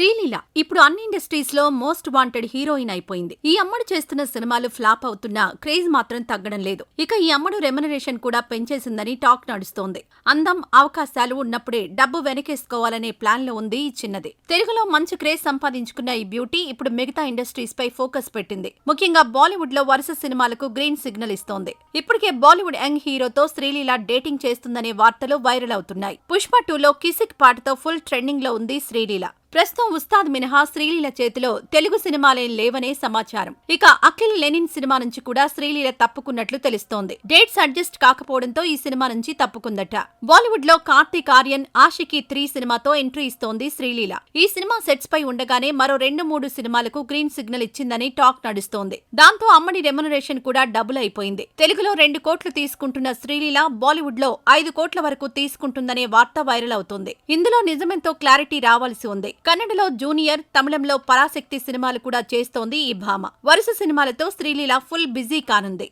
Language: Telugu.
శ్రీలీల ఇప్పుడు అన్ని ఇండస్ట్రీస్లో మోస్ట్ వాంటెడ్ హీరోయిన్ అయిపోయింది. ఈ అమ్మడు చేస్తున్న సినిమాలు ఫ్లాప్ అవుతున్నా క్రేజ్ మాత్రం తగ్గడం లేదు. ఇక ఈ అమ్మడు రెమ్యునరేషన్ కూడా పెంచేసిందని టాక్ నడుస్తోంది. అందం అవకాశాలు ఉన్నప్పుడే డబ్బు వెనకేసుకోవాలనే ప్లాన్లో ఉంది ఈ చిన్నది. తెలుగులో మంచి క్రేజ్ సంపాదించుకున్న ఈ బ్యూటీ ఇప్పుడు మిగతా ఇండస్ట్రీస్ పై ఫోకస్ పెట్టింది. ముఖ్యంగా బాలీవుడ్లో వరుస సినిమాలకు గ్రీన్ సిగ్నల్ ఇస్తోంది. ఇప్పటికే బాలీవుడ్ యంగ్ హీరోతో శ్రీలీల డేటింగ్ చేస్తుందనే వార్తలు వైరల్ అవుతున్నాయి. పుష్ప టూలో కిసిక్ పాటతో ఫుల్ ట్రెండింగ్లో ఉంది శ్రీలీల. ప్రస్తుతం ఉస్తాద్ మినహా శ్రీలీల చేతిలో తెలుగు సినిమాలేం లేవనే సమాచారం. ఇక అఖిల్ లెనిన్ సినిమా నుంచి కూడా శ్రీలీల తప్పుకున్నట్లు తెలుస్తోంది. డేట్స్ అడ్జస్ట్ కాకపోవడంతో ఈ సినిమా నుంచి తప్పుకుందట. బాలీవుడ్లో కార్తీక్ ఆర్యన్ ఆషికి త్రీ సినిమాతో ఎంట్రీ ఇస్తోంది శ్రీలీల. ఈ సినిమా సెట్స్ పై ఉండగానే మరో రెండు మూడు సినిమాలకు గ్రీన్ సిగ్నల్ ఇచ్చిందని టాక్ నడుస్తోంది. దాంతో అమ్మడి రెమ్యునరేషన్ కూడా డబుల్ అయిపోయింది. తెలుగులో రెండు కోట్లు తీసుకుంటున్న శ్రీలీల బాలీవుడ్లో ఐదు కోట్ల వరకు తీసుకుంటుందనే వార్త వైరల్ అవుతోంది. ఇందులో నిజమెంతో క్లారిటీ రావాల్సి ఉంది. కన్నడలో జూనియర్ తమిళంలో పరాశక్తి సినిమాలు కూడా చేస్తోంది ఈ భామ. వరుస సినిమాలతో శ్రీలీల ఫుల్ బిజీ కానుంది.